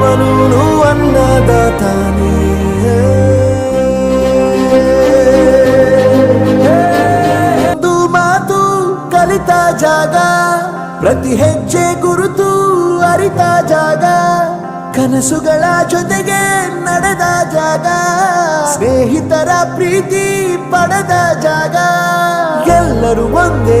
ಅವನು ಅನ್ನದಾತಾನೇ. ಒಂದು ಮಾತು ಕಲಿತ ಜಾಗ, ಪ್ರತಿ ಹೆಜ್ಜೆ ಗುರುತು ಅರಿತ ಜಾಗ, ಕನಸುಗಳ ಜೊತೆಗೆ ನಡೆದ ಜಾಗ, ಸ್ನೇಹಿತರ ಪ್ರೀತಿ ಪಡೆದ ಜಾಗ. ಎಲ್ಲರೂ ಒಂದೇ